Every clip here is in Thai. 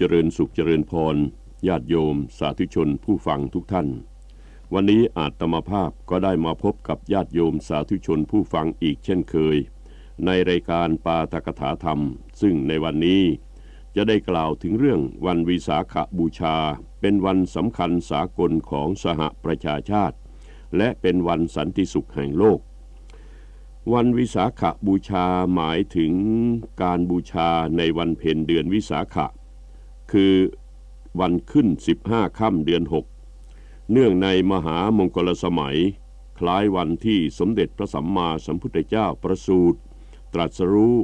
เจริญสุขเจริญพร ญาติโยม สาธุชนผู้ฟังทุกท่าน วันนี้อาตมาภาพก็ได้มาพบกับญาติโยมสาธุชนผู้ฟังอีกเช่นเคย ในรายการปาตกถาธรรม ซึ่งในวันนี้จะได้กล่าวถึงเรื่องวันวิสาขบูชา เป็นวันสำคัญสากลของสหประชาชาติ และเป็นวันสันติสุขแห่งโลก วันวิสาขบูชาหมายถึงการบูชาในวันเพ็ญเดือนวิสาขะ คือวันขึ้น 15ค่ำเดือน 6 เนื่องในมหามงคลสมัย คล้ายวันที่สมเด็จพระสัมมาสัมพุทธเจ้าประสูติตรัสรู้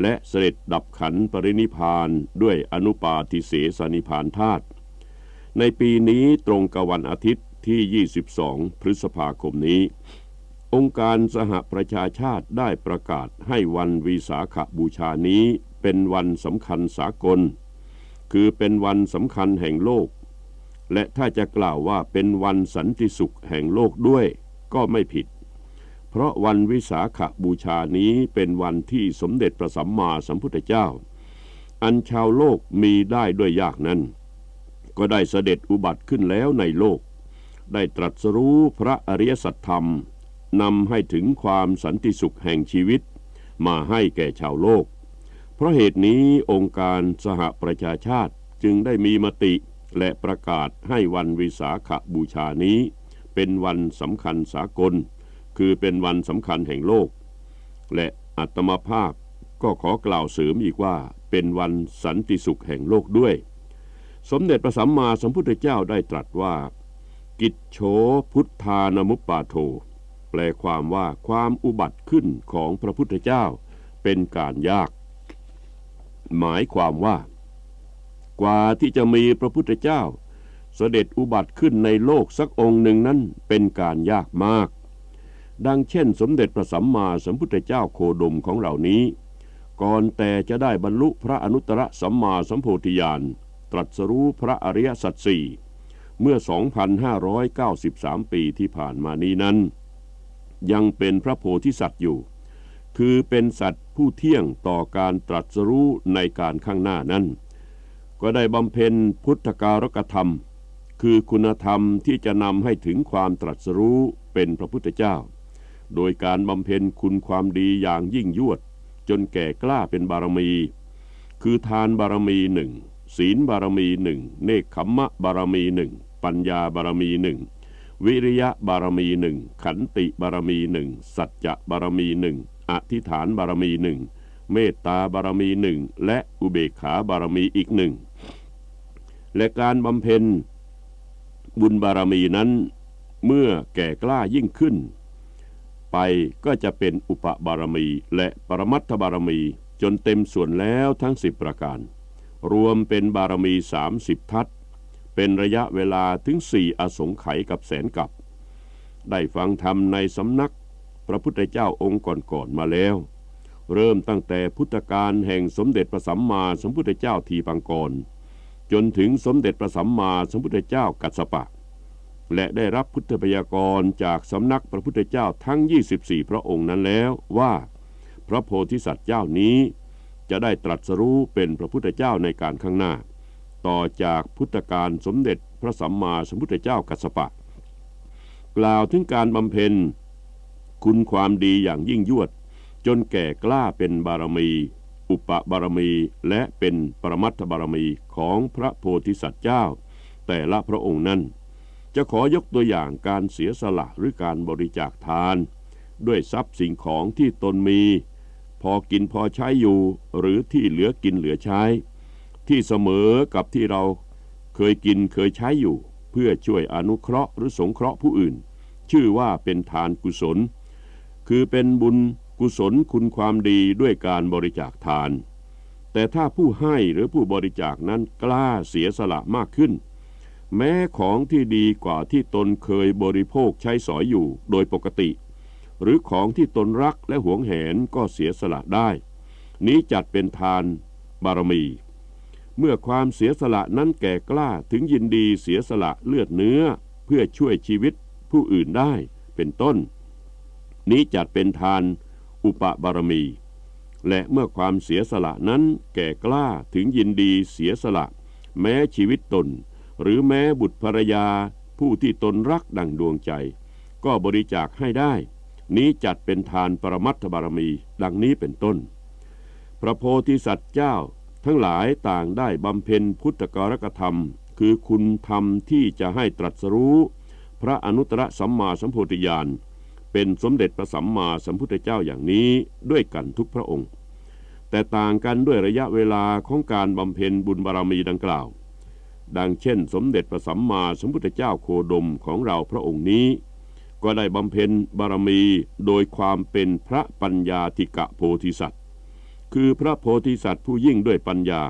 และเสด็จดับขันปรินิพานด้วยอนุปาทิเสสนิพานธาตุในปีนี้ตรงกับวันอาทิตย์ที่ 22 พฤษภาคมนี้ องค์การสหประชาชาติได้ประกาศให้วันวิสาขบูชานี้เป็นวันสำคัญสากล คือเป็นวันสำคัญแห่งโลก และถ้าจะกล่าวว่าเป็นวันสันติสุขแห่งโลกด้วยก็ไม่ผิด เพราะวันวิสาขบูชานี้เป็นวันที่สมเด็จพระสัมมาสัมพุทธเจ้า อันชาวโลกมีได้ด้วยยากนั้น ก็ได้เสด็จอุบัติขึ้นแล้วในโลก ได้ตรัสรู้พระอริยสัจธรรมนำให้ถึงความสันติสุขแห่งชีวิต มาให้แก่ชาวโลก เพราะเหตุนี้องค์การสหประชาชาติจึงได้มีมติและประกาศให้วันวิสาขบูชานี้ เป็นวันสำคัญสากล คือเป็นวันสำคัญแห่งโลก และอัตมาภาพก็ขอกล่าวเสริมอีกว่าเป็นวันสันติสุขแห่งโลกด้วย สมเด็จพระสัมมาสัมพุทธเจ้าได้ตรัสว่า กิจโฉพุทธานมุปปาโท แปลความว่าความอุบัติขึ้นของพระพุทธเจ้าเป็นการยาก หมายความว่า กว่าที่จะมีพระพุทธเจ้า เสด็จอุบัติขึ้นในโลกสักองค์หนึ่งนั้นเป็นการยากมาก ดังเช่น สมเด็จพระสัมมาสัมพุทธเจ้าโคดมของเหล่านี้ ก่อนแต่จะได้บรรลุพระอนุตตรสัมมาสัมโพธิญาณตรัสรู้พระอริยสัจสี่เมื่อ 2,593 ปีที่ผ่านมานี้นั้น ยังเป็นพระโพธิสัตว์อยู่ คือเป็นสัตว์ผู้เที่ยงต่อการตรัสรู้ในการข้างหน้านั้น ก็ได้บำเพ็ญพุทธการกธรรม คือคุณธรรมที่จะนำให้ถึงความตรัสรู้เป็นพระพุทธเจ้า โดยการบำเพ็ญคุณความดีอย่างยิ่งยวด จนแก่กล้าเป็นบารมี คือทานบารมีหนึ่งศีลบารมีหนึ่งเนคขมมะบารมีหนึ่งปัญญาบารมีหนึ่งวิริยะบารมีหนึ่งขันติบารมีหนึ่งสัจจะบารมีหนึ่ง อธิษฐานบารมีหนึ่งเมตตาบารมีหนึ่งและอุเบกขาบารมีอีกหนึ่งและการบำเพ็ญบุญบารมีนั้น เมื่อแก่กล้ายิ่งขึ้น ไปก็จะเป็นอุปบารมีและปรมัตถบารมีจนเต็มส่วนแล้วทั้งสิบประการ รวมเป็นบารมีสามสิบทัศเป็นระยะเวลาถึงสี่อสงไขยกับแสนกับ ได้ฟังธรรมในสำนัก พระพุทธเจ้าองค์ก่อนๆมาแล้ว เริ่มตั้งแต่พุทธกาลแห่งสมเด็จพระสัมมาสัมพุทธเจ้าทีปังกร จนถึงสมเด็จพระสัมมาสัมพุทธเจ้ากัสสปะ และได้รับพุทธพยากรจากสำนักพระพุทธเจ้าทั้ง 24 พระองค์นั้นแล้วว่า พระโพธิสัตว์เจ้านี้จะได้ตรัสรู้เป็นพระพุทธเจ้าในการข้างหน้า ต่อจากพุทธการสมเด็จพระสัมมาสัมพุทธเจ้ากัสสปะ กล่าวถึงการบำเพ็ญ คุณความดีอย่างยิ่งยวด จนแก่กล้าเป็นบารมี อุปบารมีและเป็นปรมัตถบารมีของพระโพธิสัตว์เจ้า แต่ละพระองค์นั้น จะขอยกตัวอย่างการเสียสละหรือการบริจาคทาน ด้วยทรัพย์สิ่งของที่ตนมี พอกินพอใช้อยู่หรือที่เหลือกินเหลือใช้ ที่เสมอกับที่เราเคยกินเคยใช้อยู่ เพื่อช่วยอนุเคราะห์หรือสงเคราะห์ผู้อื่น ชื่อว่าเป็นทานกุศล คือเป็นบุญกุศลคุณความดีด้วยการบริจาคทาน แต่ถ้าผู้ให้หรือผู้บริจาคนั้นกล้าเสียสละมากขึ้น แม้ของที่ดีกว่าที่ตนเคยบริโภคใช้สอยอยู่โดยปกติ หรือของที่ตนรักและหวงแหนก็เสียสละได้ นี้จัดเป็นทานบารมี เมื่อความเสียสละนั้นแก่กล้าถึงยินดีเสียสละเลือดเนื้อเพื่อช่วยชีวิตผู้อื่นได้เป็นต้น นี้จัดเป็นทานอุปบารมี และเมื่อความเสียสละนั้นแก่กล้าถึงยินดีเสียสละ แม้ชีวิตตน หรือแม้บุตรภรรยาผู้ที่ตนรักดังดวงใจ ก็บริจาคให้ได้ นี้จัดเป็นทานปรมัตถบารมี ดังนี้เป็นต้น พระโพธิสัตว์เจ้า ทั้งหลายต่างได้บำเพ็ญพุทธกรกธรรม คือคุณธรรมที่จะให้ตรัสรู้ พระอนุตตรสัมมาสัมโพธิญาณ เป็นสมเด็จพระสัมมาสัมพุทธเจ้าอย่างนี้ด้วยกันทุกพระองค์ แต่ต่างกันด้วยระยะเวลาของการบำเพ็ญบุญบารมีดังกล่าว ดังเช่น สมเด็จพระสัมมาสัมพุทธเจ้าโคดมของเราพระองค์นี้ ก็ได้บำเพ็ญบารมีโดยความเป็นพระปัญญาธิกะโพธิสัตว์ คือพระโพธิสัตว์ผู้ยิ่งด้วยปัญญา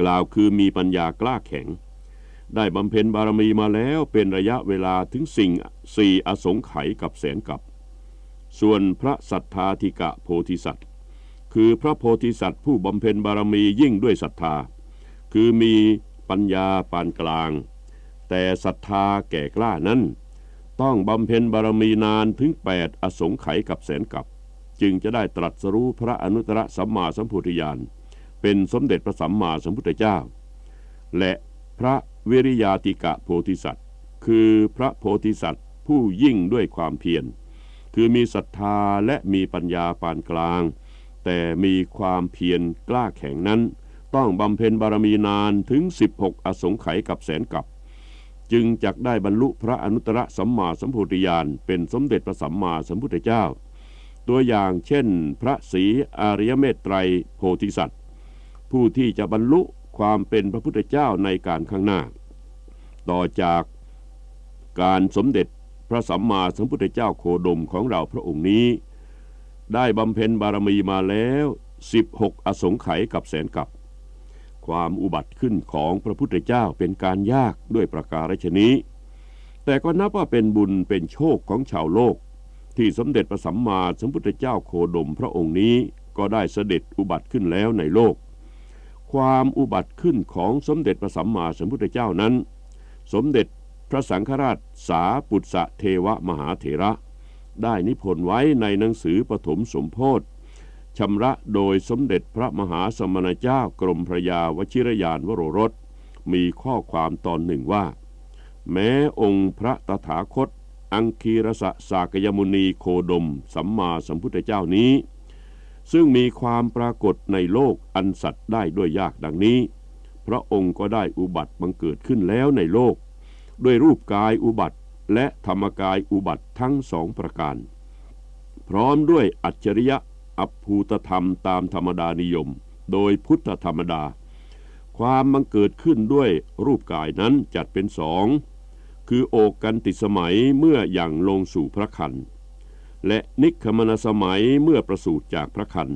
กล่าวคือมีปัญญากล้าแข็ง ได้บำเพ็ญบารมีมาแล้วเป็นระยะเวลาถึงสิ่งสี่อสงไขยกับแสนกับ ส่วนพระสัทธาธิกะโพธิสัตว์ คือพระโพธิสัตว์ผู้บำเพ็ญบารมียิ่งด้วยศรัทธา คือมีปัญญาปานกลาง แต่ศรัทธาแก่กล้านั้น ต้องบำเพ็ญบารมีนานถึงแปดอสงไขยกับแสนกับ จึงจะได้ตรัสรู้พระอนุตตรสัมมาสัมพุทธญาณเป็นสมเด็จพระสัมมาสัมพุทธเจ้า และพระ วิริยาติกะโพธิสัตว์ คือพระโพธิสัตว์ผู้ยิ่งด้วยความเพียร คือมีศรัทธาและมีปัญญาปานกลาง แต่มีความเพียรกล้าแข็งนั้น ต้องบำเพ็ญบารมีนานถึง 16 อสงไขยกับแสนกับ จึงจักได้บรรลุพระอนุตตรสัมมาสัมโพธิญาณเป็นสมเด็จพระสัมมาสัมพุทธเจ้า ตัวอย่างเช่น พระศรีอริยเมตไตรโพธิสัตว์ ผู้ที่จะบรรลุ ความเป็นพระพุทธเจ้าในการข้างหน้า ต่อจากการสมเด็จพระสัมมาสัมพุทธเจ้าโคดมของเราพระองค์นี้ ได้บำเพ็ญบารมีมาแล้ว 16 อสงไขยกับแสนกับ ความอุบัติขึ้นของพระพุทธเจ้าเป็นการยากด้วยประการฉนี้ แต่ก็นับว่าเป็นบุญเป็นโชคของชาวโลก ที่สมเด็จพระสัมมาสัมพุทธเจ้าโคดมพระองค์นี้ก็ได้เสด็จอุบัติขึ้นแล้วในโลก ความอุบัติขึ้นของสมเด็จพระสัมมาสัมพุทธเจ้านั้น สมเด็จพระสังฆราชสาปุตสะเทวมหาเถระ ได้นิพนธ์ไว้ในหนังสือปฐมสมโพธิชำระโดยสมเด็จพระมหาสมณเจ้ากรมพระยาวชิรยานวโรรส มีข้อความตอนหนึ่งว่า แม้องค์พระตถาคต อังคีรสะสากยมุนีโคดม สัมมาสัมพุทธเจ้านี้ ซึ่งมีความปรากฏในโลกอันสัตว์ได้ด้วยยากดังนี้ พระองค์ก็ได้อุบัติบังเกิดขึ้นแล้วในโลก ด้วยรูปกายอุบัติ และธรรมกายอุบัติทั้งสองประการ พร้อมด้วยอัจฉริยะอัพภูตธรรมตามธรรมดานิยม โดยพุทธธรรมดา ความบังเกิดขึ้นด้วยรูปกายนั้นจัดเป็นสอง คือโอกกันติสมัยเมื่ออย่างลงสู่พระคัน และนิคมนสมัยเมื่อประสูติจากพระคัน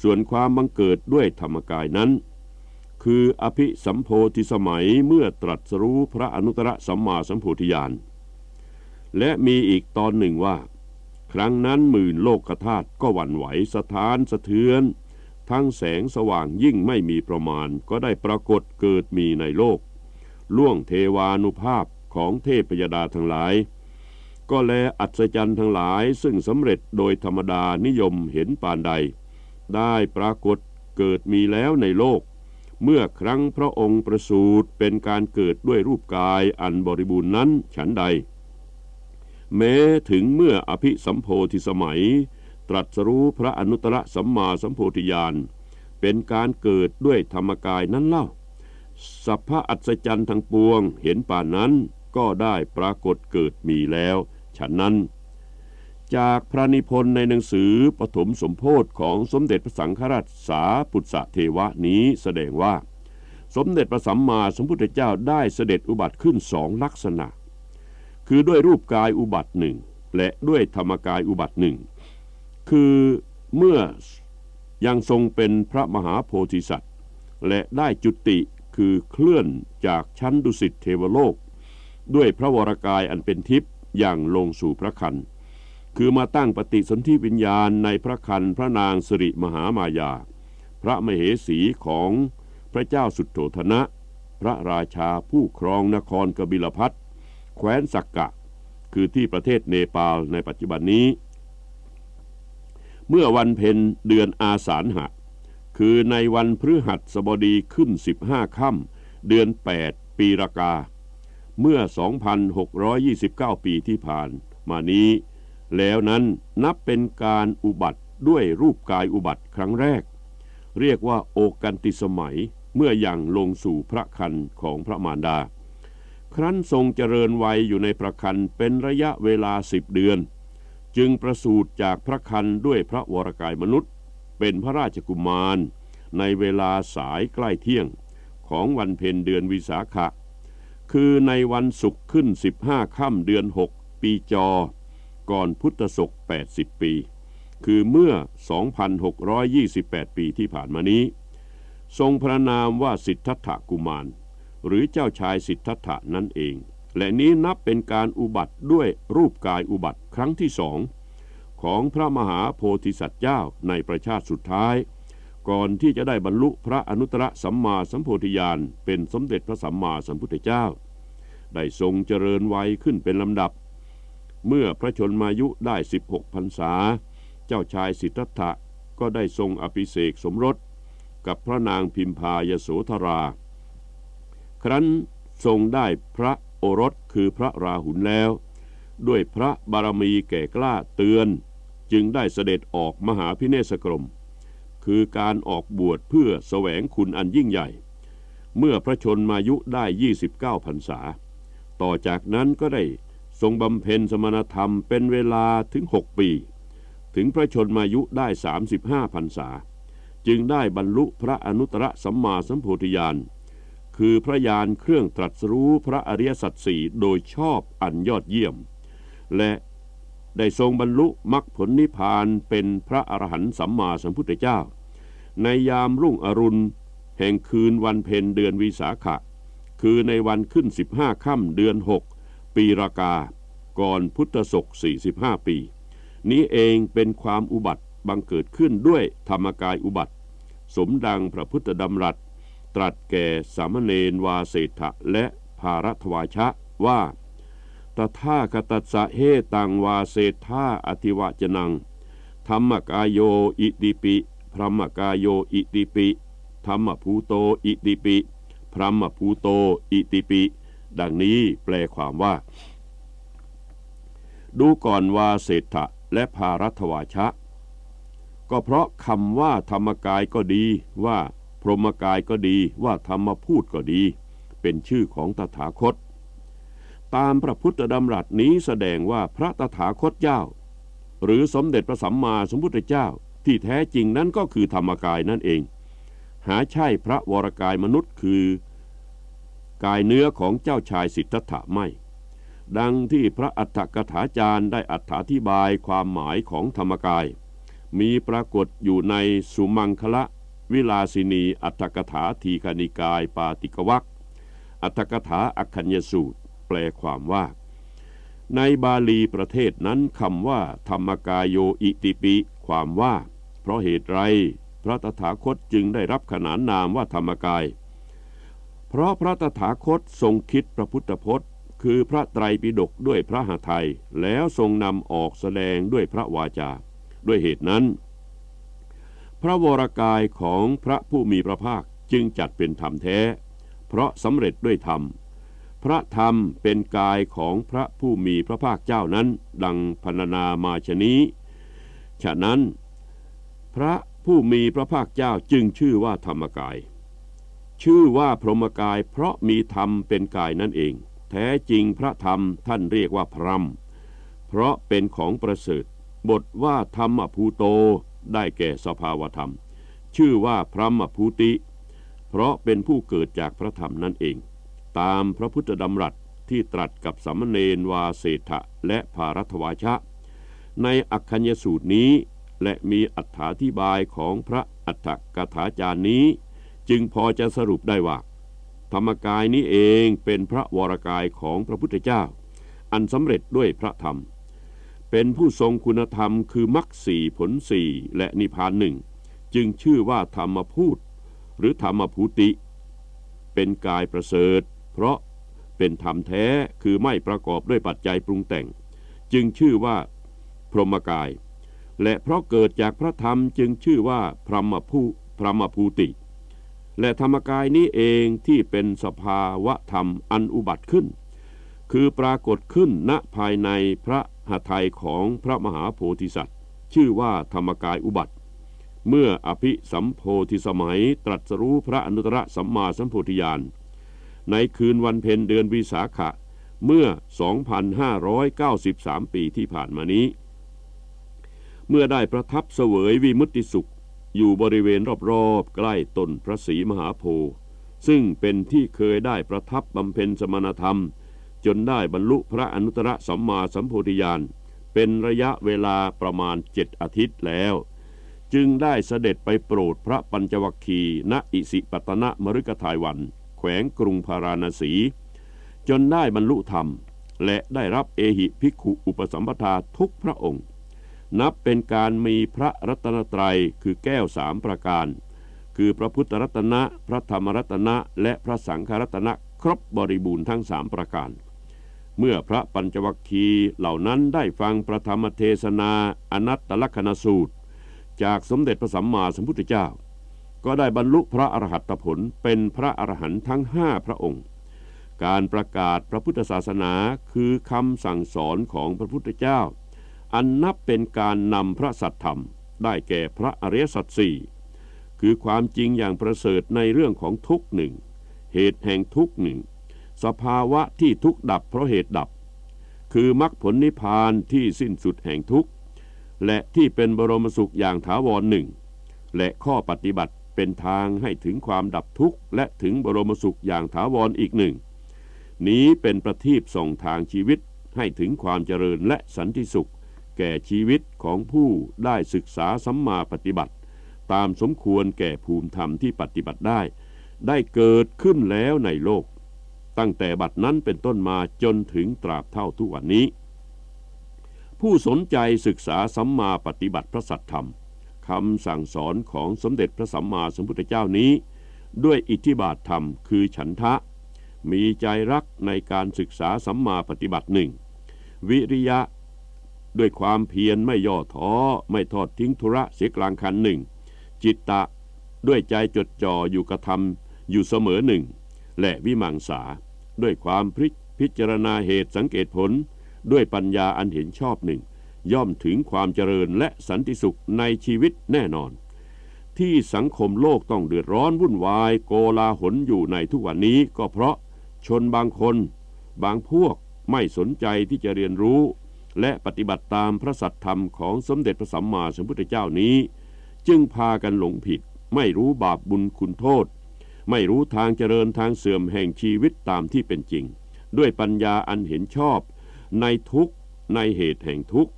ส่วนความบังเกิดด้วยธรรมกายนั้น คืออภิสัมโพธิสมัยเมื่อตรัสรู้พระอนุตตรสัมมาสัมโพธิญาณ และมีอีกตอนหนึ่งว่า ครั้งนั้นหมื่นโลกธาตุก็หวั่นไหวสถานสะเทือน ทั้งแสงสว่างยิ่งไม่มีประมาณก็ได้ปรากฏเกิดมีในโลก ล่วงเทวานุภาพของเทพยดาทั้งหลาย ก็แลอัศจรรย์ทั้งหลายซึ่งสำเร็จโดยธรรมดานิยมเห็นปานใด ได้ปรากฏเกิดมีแล้วในโลก เมื่อครั้งพระองค์ประสูติเป็นการเกิดด้วยรูปกายอันบริบูรณ์นั้นฉันใด แม้ถึงเมื่ออภิสัมโพธิสมัย ตรัสรู้พระอนุตตรสัมมาสัมโพธิญาณเป็นการเกิดด้วยธรรมกายนั้นเล่าสัพพะอัศจรรย์ทั้งปวงเห็นป่านนั้นก็ได้ปรากฏเกิดมีแล้ว ฉันนั้น จากพระนิพนธ์ในหนังสือปฐมสมโพธิของสมเด็จพระสังฆราชสาปุตสะเทวะนี้แสดงว่า สมเด็จพระสัมมาสัมพุทธเจ้าได้เสด็จอุบัติขึ้นสองลักษณะ คือด้วยรูปกายอุบัติหนึ่งและด้วยธรรมกายอุบัติหนึ่งคือเมื่อยังทรงเป็นพระมหาโพธิสัตว์ และได้จุติคือเคลื่อนจากชั้นดุสิตเทวโลก ด้วยพระวรกายอันเป็นทิพย์ อย่างลงสู่พระคัน คือมาตั้งปฏิสนธิวิญญาณในพระคันพระนางสิริมหามายา พระมเหสีของพระเจ้าสุดโธธนะ พระราชาผู้ครองนครกบิลพัทแคว้นสักกะ คือที่ประเทศเนปาลในปัจจุบันนี้ เมื่อวันเพ็ญเดือนอาสาฬหะ คือในวันพฤหัสบดีขึ้น 15ค่ำเดือน 8 ปีรากา เมื่อ 2,629 ปีที่ผ่านมานี้ แล้วนั้นนับเป็นการอุบัติด้วยรูปกายอุบัติครั้งแรก เรียกว่าโอกันติสมัยเมื่อยังลงสู่พระคันของพระมารดา ครั้นทรงเจริญวัยอยู่ในพระคันเป็นระยะเวลาสิบเดือน จึงประสูติจากพระคันด้วยพระวรกายมนุษย์ เป็นพระราชกุมาร ในเวลาสายใกล้เที่ยง ของวันเพ็ญเดือนวิสาขะ คือในวันศุกร์ขึ้น 15ค่ำเดือน 6 ปีจอ ก่อนพุทธศก80 ปี คือเมื่อ 2,628 ปีที่ผ่านมานี้ ทรงพระนามว่าสิทธัตถกุมาร หรือเจ้าชายสิทธัตถะนั่นเอง และนี้นับเป็นการอุบัติด้วยรูปกายอุบัติครั้งที่สองของพระมหาโพธิสัตว์เจ้าในประชาติสุดท้าย ก่อนที่จะได้บรรลุพระอนุตตรสัมมาสัมโพธิญาณเป็นสมเด็จพระสัมมาสัมพุทธเจ้า ได้ทรงเจริญวัยขึ้นเป็นลำดับ เมื่อพระชนมายุได้ 16พรรษา เจ้าชายสิทธัตถะก็ได้ทรงอภิเษกสมรส กับพระนางพิมพายโสธรา ครั้นทรงได้พระโอรสคือพระราหุลแล้ว ด้วยพระบารมีแก่กล้าเตือน จึงได้เสด็จออกมหาพิเนศกรม คือการออกบวชเพื่อแสวงคุณอันยิ่งใหญ่ เมื่อพระชนมายุได้ 29พรรษา ต่อจากนั้นก็ได้ทรงบำเพ็ญสมณธรรมเป็นเวลาถึง 6 ปี ถึงพระชนมายุได้ 35พรรษา จึงได้บรรลุพระอนุตตรสัมมาสัมโพธิญาณ คือพระญาณเครื่องตรัสรู้พระอริยสัจสี่โดยชอบอันยอดเยี่ยม และ ได้ทรงบรรลุมรรคผลนิพพานเป็นพระอรหันต์สัมมาสัมพุทธเจ้า ในยามรุ่งอรุณ แห่งคืนวันเพ็ญเดือนวิสาขะ คือในวันขึ้น 15ค่ำเดือน 6 ปีรากา ก่อนพุทธศก 45 ปี นี้เองเป็นความอุบัติบังเกิดขึ้นด้วยธรรมกายอุบัติ สมดังพระพุทธดำรัส ตรัสแก่สามเณรวาเศรษฐะและภารัตวาชะว่า ตถาคตัสสะเฮตังวาเศรษฐาอธิวจนังธรรมกายโยอิติปิพรหมกายโยอิติปิธรรมภูโตอิติปิพรหมภูโตอิติปิ ดังนี้แปลความว่า ดูก่อนวาเศรษฐะและภารัตวาชะ ก็เพราะคำว่าธรรมกายก็ดีว่าพรหมกายก็ดีว่าธรรมพูดก็ดี เป็นชื่อของตถาคต ตามพระพุทธดำรัสนี้แสดงว่าพระตถาคตเจ้า หรือสมเด็จพระสัมมาสัมพุทธเจ้าที่แท้จริงนั้นก็คือธรรมกายนั่นเอง หาใช่พระวรกายมนุษย์คือ กายเนื้อของเจ้าชายสิทธัตถะไม่ ดังที่พระอัฏฐกถาจารย์ได้อธิบายความหมายของธรรมกาย มีปรากฏอยู่ในสุมังคละ วิลาสินีอัฏฐกถาทีคณิกายปาติกวักอัฏฐกถาอัคคัญญสูตร แปลความว่า ในบาลีประเทศนั้นคำว่า ธรรมกายโยอิติปิ ความว่า เพราะเหตุไร พระตถาคตจึงได้รับขนานนามว่าธรรมกาย เพราะพระตถาคตทรงคิดพระพุทธพจน์ คือพระไตรปิฎกด้วยพระหทัยแล้วทรงนำออกแสดงด้วยพระวาจา ด้วยเหตุนั้น พระวรกายของพระผู้มีพระภาคจึงจัดเป็นธรรมแท้ เพราะสำเร็จด้วยธรรม พระธรรมเป็นกายของพระผู้มีพระภาคเจ้านั้น ดังพรรณนามาชนี้ ฉะนั้น พระผู้มีพระภาคเจ้าจึงชื่อว่าธรรมกาย ชื่อว่าพรหมกายเพราะมีธรรมเป็นกายนั่นเอง แท้จริงพระธรรมท่านเรียกว่าพรหมเพราะเป็นของประเสริฐ บทว่าธรรมภูโตได้แก่สภาวธรรม ชื่อว่าพระมภูติ เพราะเป็นผู้เกิดจากพระธรรมนั่นเอง ตามพระพุทธดำรัสที่ตรัสกับสามเณรวาเศรษฐะและภารัตวาชะ ในอักคัญญสูตรนี้ และมีอัถาธิบายของพระอัฏฐกถาจารย์นี้ จึงพอจะสรุปได้ว่า ธรรมกายนี้เองเป็นพระวรกายของพระพุทธเจ้า อันสำเร็จด้วยพระธรรม เป็นผู้ทรงคุณธรรมคือมรรคสี่ผลสี่และนิพพานหนึ่งจึงชื่อว่าธรรมพูดหรือธรรมภูติ เป็นกายประเสริฐ เพราะเป็นธรรมแท้คือไม่ประกอบด้วยปัจจัยปรุงแต่ง จึงชื่อว่า พรหมกาย และเพราะเกิดจากพระธรรมจึงชื่อว่าพรหมภูพรหมภูติ และธรรมกายนี้เองที่เป็นสภาวะธรรมอันอุบัติขึ้น คือปรากฏขึ้นณภายในพระหทัยของพระมหาโพธิสัตว์ ชื่อว่าธรรมกายอุบัติ เมื่ออภิสัมโพธิสมัยตรัสรู้พระอนุตตรสัมมาสัมโพธิญาณ ในคืนวันเพ็ญเดือนวิสาขะ เมื่อ 2,593 ปีที่ผ่านมานี้ เมื่อได้ประทับเสวยวิมุตติสุข อยู่บริเวณรอบๆ ใกล้ต้นพระศรีมหาโพธิ์ซึ่งเป็นที่เคยได้ประทับบำเพ็ญสมณธรรม จนได้บรรลุพระอนุตตรสัมมาสัมโพธิญาณ เป็นระยะเวลาประมาณเจ็ดอาทิตย์แล้ว จึงได้เสด็จไปโปรดพระปัญจวัคคีย์ณอิสิปตนะมฤคทายวัน แขวงกรุงพาราณสี จนได้บรรลุธรรม และได้รับเอหิภิกขุอุปสัมปทาทุกพระองค์ นับเป็นการมีพระรัตนตรัยคือแก้วสามประการ คือพระพุทธรัตนะ พระธรรมรัตนะ และพระสังฆรัตนะครบบริบูรณ์ทั้งสามประการ เมื่อพระปัญจวัคคีย์เหล่านั้นได้ฟังประธรรมเทศนาอนัตตลกนสูตร จากสมเด็จพระสัมมาสัมพุทธเจ้า ก็ได้บรรลุพระอรหัตผลเป็นพระอรหันต์ทั้งห้าพระองค์ การประกาศพระพุทธศาสนาคือคำสั่งสอนของพระพุทธเจ้า อันนับเป็นการนำพระสัตธรรม ได้แก่พระอริยสัจสี่คือความจริงอย่างประเสริฐในเรื่องของทุกหนึ่ง เหตุแห่งทุกหนึ่ง สภาวะที่ทุกดับเพราะเหตุดับ คือมรรคผลนิพพานที่สิ้นสุดแห่งทุกและที่เป็นบรมสุขอย่างถาวรหนึ่ง และข้อปฏิบัติ เป็นทางให้ถึงความดับทุกข์และถึงบรมสุขอย่างถาวรอีกหนึ่ง นี้เป็นประทีปส่องทางชีวิตให้ถึงความเจริญและสันติสุข แก่ชีวิตของผู้ได้ศึกษาสัมมาปฏิบัติ ตามสมควรแก่ภูมิธรรมที่ปฏิบัติได้ ได้เกิดขึ้นแล้วในโลก ตั้งแต่บัดนั้นเป็นต้นมาจนถึงตราบเท่าทุกวันนี้ ผู้สนใจศึกษาสัมมาปฏิบัติพระสัทธรรม คำสั่งสอนของสมเด็จพระสัมมาสัมพุทธเจ้านี้ ด้วยอิทธิบาทธรรมคือฉันทะ มีใจรักในการศึกษาสัมมาปฏิบัติหนึ่ง วิริยะ ด้วยความเพียรไม่ย่อท้อ ไม่ทอดทิ้งธุระเสียกลางคันหนึ่ง จิตตะ ด้วยใจจดจ่ออยู่กระทำอยู่เสมอหนึ่ง และวิมังสา ด้วยความพิพิจารณาเหตุสังเกตผล ด้วยปัญญาอันเห็นชอบหนึ่ง ย่อมถึงความเจริญและสันติสุขในชีวิตแน่นอน ที่สังคมโลกต้องเดือดร้อนวุ่นวายโกลาหลอยู่ในทุกวันนี้ก็เพราะชนบางคน บางพวกไม่สนใจที่จะเรียนรู้ และปฏิบัติตามพระสัตธรรมของสมเด็จพระสัมมาสัมพุทธเจ้านี้ จึงพากันหลงผิด ไม่รู้บาปบุญคุณโทษ ไม่รู้ทางเจริญทางเสื่อมแห่งชีวิตตามที่เป็นจริง ด้วยปัญญาอันเห็นชอบ ในทุกในเหตุแห่งทุก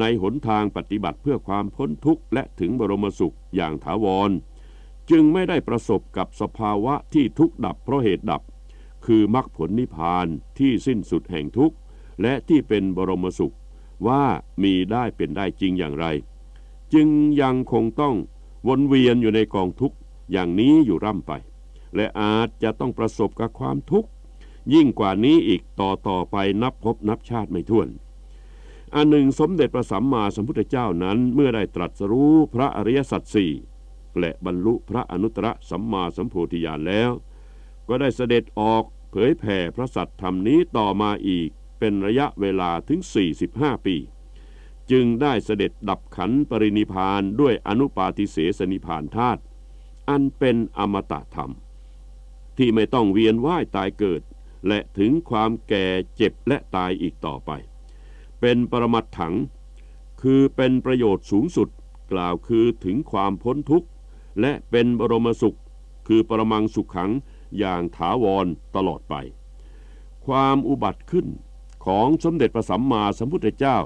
ในหนทางปฏิบัติเพื่อความพ้นทุกข์และถึงบรมสุขอย่างถาวร จึงไม่ได้ประสบกับสภาวะที่ทุกข์ดับเพราะเหตุดับ คือมรรคผลนิพพานที่สิ้นสุดแห่งทุกข์ และที่เป็นบรมสุข ว่ามีได้เป็นได้จริงอย่างไร จึงยังคงต้องวนเวียนอยู่ในกองทุกข์อย่างนี้อยู่ร่ำไป และอาจจะต้องประสบกับความทุกข์ยิ่งกว่านี้อีกต่อต่อไปนับพบนับชาติไม่ถ้วน อันหนึ่งสมเด็จพระสัมมาสัมพุทธเจ้านั้น เมื่อได้ตรัสรู้พระอริยสัจสี่และบรรลุพระอนุตตรสัมมาสัมโพธิญาณแล้ว ก็ได้เสด็จออกเผยแผ่พระสัตธรรมนี้ต่อมาอีกเป็นระยะเวลาถึง 45 ปี จึงได้เสด็จดับขันปรินิพานด้วยอนุปาทิเสสนิพานธาตุอันเป็นอมตะธรรม ที่ไม่ต้องเวียนว่ายตายเกิด และถึงความแก่เจ็บและตายอีกต่อไป เป็นปรมัตถัง คือเป็นประโยชน์สูงสุด กล่าวคือถึงความพ้นทุกข์ และเป็นบรมสุข คือปรมังสุขขังอย่างถาวรตลอดไป ความอุบัติขึ้นของสมเด็จพระสัมมาสัมพุทธเจ้า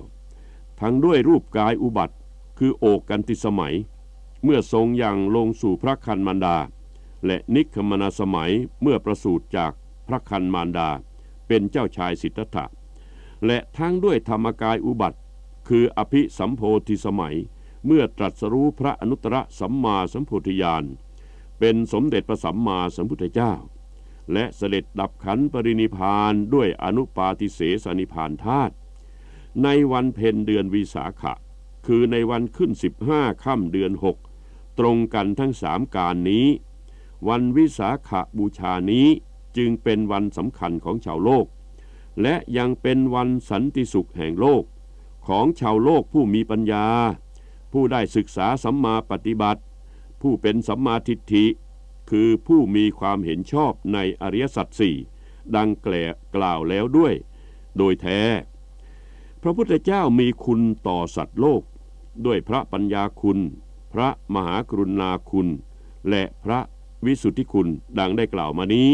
ทั้งด้วยรูปกายอุบัติ คือโอกกันติสมัย เมื่อทรงอย่างลงสู่พระคันมารดา และนิคมนาสมัยเมื่อประสูติจากพระคันมารดา เป็นเจ้าชายสิทธัตถะ และทั้งด้วยธรรมกายอุบัติ คืออภิสัมโพธิสมัย เมื่อตรัสรู้พระอนุตตรสัมมาสัมโพธิญาณเป็นสมเด็จพระสัมมาสัมพุทธเจ้า และเสด็จดับขันปรินิพานด้วยอนุปาติเสสนิพานธาตุในวันเพ็ญเดือนวิสาขะ คือในวันขึ้นสิบห้าค่ำเดือนหกตรงกันทั้งสามการนี้ วันวิสาขบูชานี้จึงเป็นวันสำคัญของชาวโลก และยังเป็นวันสันติสุขแห่งโลก ของชาวโลกผู้มีปัญญา ผู้ได้ศึกษาสัมมาปฏิบัติ ผู้เป็นสัมมาทิฏฐิ คือผู้มีความเห็นชอบในอริยสัจสี่ดังแกล่กล่าวแล้วด้วย โดยแท้ พระพุทธเจ้ามีคุณต่อสัตว์โลก ด้วยพระปัญญาคุณ พระมหากรุณาคุณ และพระวิสุทธิคุณดังได้กล่าวมานี้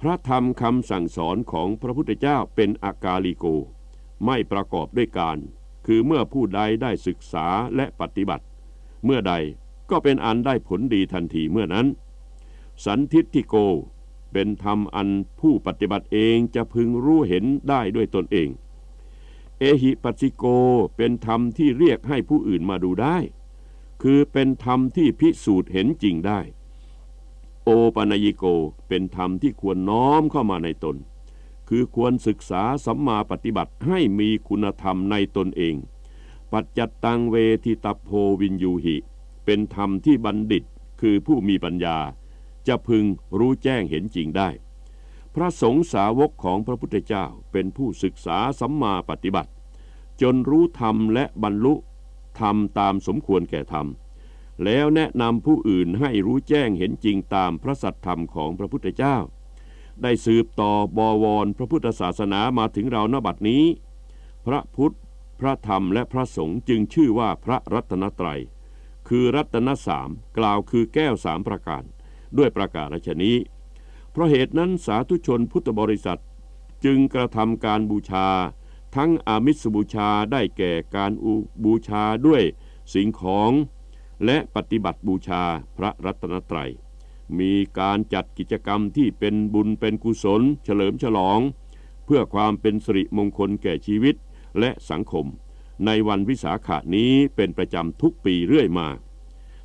พระธรรมคำสั่งสอนของพระพุทธเจ้าเป็นอากาลิโก ไม่ประกอบด้วยการ คือเมื่อผู้ใดได้ศึกษาและปฏิบัติ เมื่อใดก็เป็นอันได้ผลดีทันทีเมื่อนั้น สันทิฏฐิโกเป็นธรรมอันผู้ปฏิบัติเองจะพึงรู้เห็นได้ด้วยตนเอง เอหิปัสสิโกเป็นธรรมที่เรียกให้ผู้อื่นมาดูได้ คือเป็นธรรมที่พิสูจน์เห็นจริงได้ โอปนยิโกเป็นธรรมที่ควรน้อมเข้ามาในตน คือควรศึกษาสัมมาปฏิบัติให้มีคุณธรรมในตนเอง ปัจจัตตังเวทิตโพวินยูหิ เป็นธรรมที่บัณฑิตคือผู้มีปัญญา จะพึงรู้แจ้งเห็นจริงได้ พระสงฆ์สาวกของพระพุทธเจ้าเป็นผู้ศึกษาสัมมาปฏิบัติ จนรู้ธรรมและบรรลุธรรมตามสมควรแก่ธรรม แล้วแนะนำผู้อื่นให้รู้แจ้งเห็นจริงตามพระสัทธรรมของพระพุทธเจ้า ได้สืบต่อบวรพระพุทธศาสนามาถึงเราณบัดนี้ พระพุทธ พระธรรมและพระสงฆ์จึงชื่อว่าพระรัตนตรัย คือรัตนสามกล่าวคือแก้วสามประการ ด้วยประกาศชนี้ เพราะเหตุนั้นสาธุชนพุทธบริษัทจึงกระทำการบูชา ทั้งอามิสบูชาได้แก่การอุบูชาด้วยสิ่งของ และปฏิบัติบูชาพระรัตนตรัย มีการจัดกิจกรรมที่เป็นบุญเป็นกุศล เฉลิมฉลอง เพื่อความเป็นสิริมงคลแก่ชีวิตและสังคม ในวันวิสาขานี้เป็นประจำทุกปีเรื่อยมา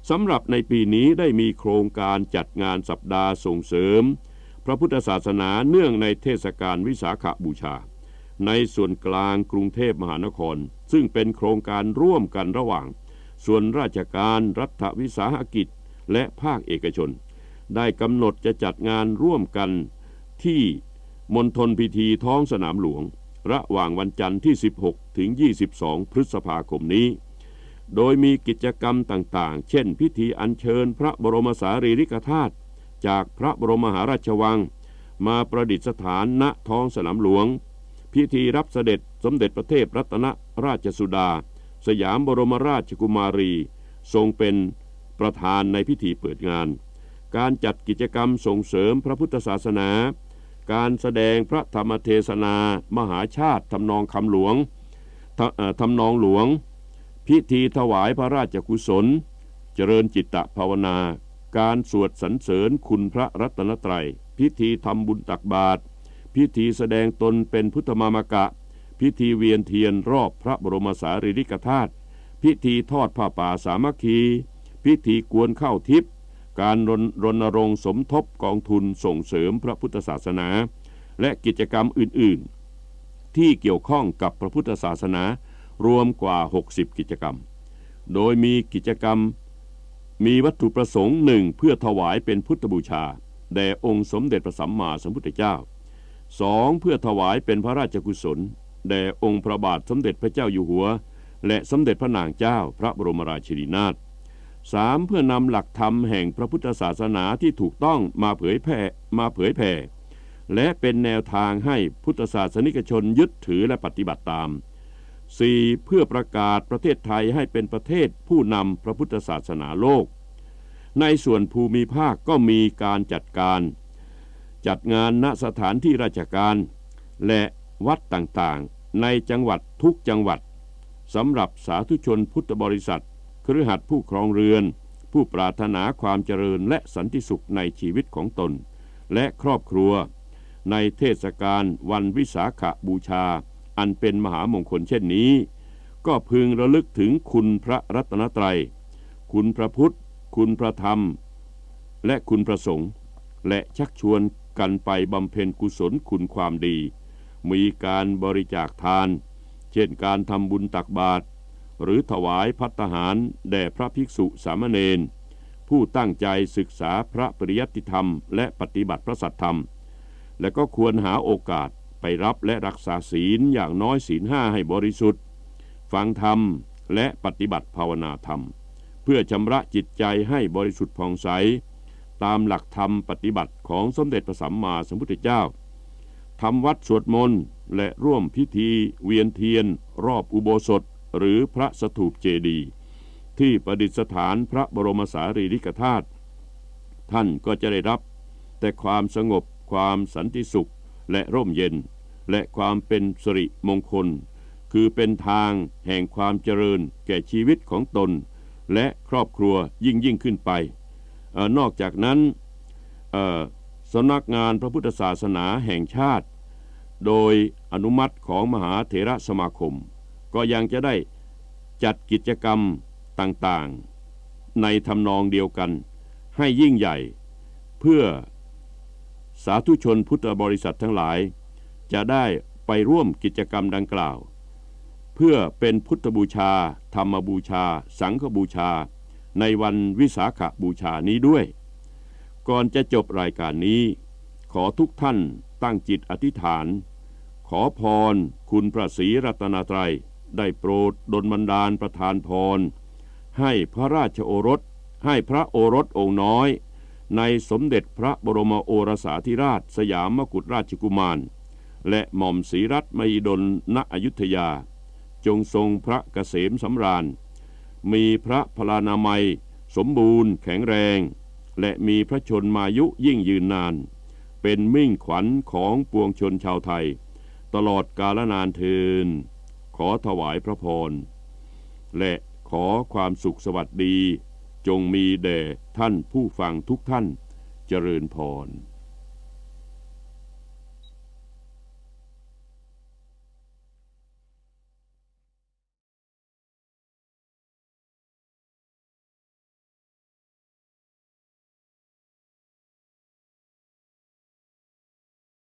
สำหรับในปีนี้ได้มีโครงการจัดงานสัปดาห์ส่งเสริม พระพุทธศาสนาเนื่องในเทศกาลวิสาขบูชา ในส่วนกลางกรุงเทพมหานคร ซึ่งเป็นโครงการร่วมกันระหว่าง ส่วนราชการรัฐวิสาหกิจและภาคเอกชน ได้กำหนดจะจัดงานร่วมกันที่มณฑลพิธีท้องสนามหลวง ระหว่างวันจันทร์ที่ 16 ถึง 22 พฤษภาคมนี้ โดยมีกิจกรรมต่างๆ เช่น พิธีอัญเชิญพระบรมสารีริกธาตุจากพระบรมมหาราชวัง มาประดิษฐานณท้องสนามหลวง พิธีรับเสด็จสมเด็จพระเทพรัตนราชสุดา สยามบรมราชกุมารี ทรงเป็นประธานในพิธีเปิดงาน การจัดกิจกรรมส่งเสริมพระพุทธศาสนา การแสดงพระธรรมเทศนา มหาชาติทำนองคำหลวงททำนองหลวง พิธีถวายพระราชกุศล เจริญจิตตภาวนา การสวดสรรเสริญคุณพระรัตนตรัย พิธีทำบุญตักบาตรพิธีแสดงตนเป็นพุทธมามกะ พิธีเวียนเทียนรอบพระบรมสารีริกธาตุพิธีทอดผ้าป่าสามัคคี พิธีกวนเข้าทิพย์การรณรณรงค์สมทบกองทุนส่งเสริมพระพุทธศาสนา และกิจกรรมอื่น ๆ ที่เกี่ยวข้องกับพระพุทธศาสนารวมกว่า 60 กิจกรรม โดยมีกิจกรรมมีวัตถุประสงค์หนึ่งเพื่อถวายเป็นพุทธบูชา แด่องค์สมเด็จพระสัมมาสัมพุทธเจ้าสองเพื่อถวายเป็นพระราชกุศล แด่องค์พระบาทสมเด็จพระเจ้าอยู่หัว และสมเด็จพระนางเจ้าพระบรมราชินีนาถสามเพื่อนำหลักธรรมแห่งพระพุทธศาสนาที่ถูกต้องมาเผยแผ่มาเผยแผ่ และเป็นแนวทางให้พุทธศาสนิกชนยึดถือและปฏิบัติตาม 4. เพื่อประกาศประเทศไทยให้เป็นประเทศผู้นำพระพุทธศาสนาโลก ในส่วนภูมิภาคก็มีการจัดการ จัดงานณสถานที่ราชการ และ วัดต่างๆ ในจังหวัดทุกจังหวัดสำหรับสาธุชนพุทธบริษัทครือขัดผู้ครองเรือน ผู้ปรารถนาความเจริญและสันติสุขในชีวิตของตน และครอบครัว ในเทศกาลวันวิสาขบูชา อันเป็นมหามงคลเช่นนี้ ก็พึงระลึกถึงคุณพระรัตนตรัย คุณพระพุทธ คุณพระธรรม และคุณพระสงฆ์และชักชวนกันไปบำเพ็ญกุศลคุณความดี มีการบริจาคทาน เช่นการทำบุญตักบาตรหรือถวายพัตหาร แด่พระภิกษุสามเณรผู้ตั้งใจศึกษาพระปริยัติธรรม และปฏิบัติพระสัทธรรม และก็ควรหาโอกาสไปรับและรักษาศีลอย่างน้อยศีลห้าให้บริสุทธิ์ ฟังธรรมและปฏิบัติภาวนาธรรม เพื่อชำระจิตใจให้บริสุทธิ์ผ่องใส ตามหลักธรรมปฏิบัติของสมเด็จพระสัมมาสัมพุทธเจ้า ทำวัดสวดมนต์และร่วมพิธีเวียนเทียน รอบอุโบสถ หรือพระสถูปเจดีย์ที่ประดิษฐานพระบรมสารีริกธาตุท่านก็จะได้รับ แต่ความสงบความสันติสุขและร่มเย็น และความเป็นสิริมงคล คือเป็นทางแห่งความเจริญแก่ชีวิตของตน และครอบครัวยิ่งยิ่งขึ้นไปออนอกจากนั้นออ สำนักงานพระพุทธศาสนาแห่งชาติ โดยอนุมัติของมหาเถระสมาคม ก็ยังจะได้จัดกิจกรรมต่างๆ ในทำนองเดียวกัน ให้ยิ่งใหญ่ เพื่อสาธุชนพุทธบริษัททั้งหลาย จะได้ไปร่วมกิจกรรมดังกล่าว เพื่อเป็นพุทธบูชา ธรรมบูชา สังฆบูชา ในวันวิสาขบูชานี้ด้วย ก่อนจะจบรายการนี้ ขอทุกท่านตั้งจิตอธิษฐาน ขอพรคุณพระศรีรัตนตรัย ได้โปรดดลบันดาลประทานพร ให้พระราชโอรส ให้พระโอรสองค์น้อย ในสมเด็จพระบรมโอรสาธิราชสยามมกุฎราชกุมาร และหม่อมศรีรัตน์มหิดลณอยุธยา จงทรงพระเกษมสำราญ มีพระพลานามัย สมบูรณ์แข็งแรง และมีพระชนมายุยิ่งยืนนาน เป็นมิ่งขวัญของปวงชนชาวไทย ตลอดกาลนานเทินขอถวายพระพร และขอความสุขสวัสดี จงมีแด่ท่านผู้ฟังทุกท่าน เจริญพร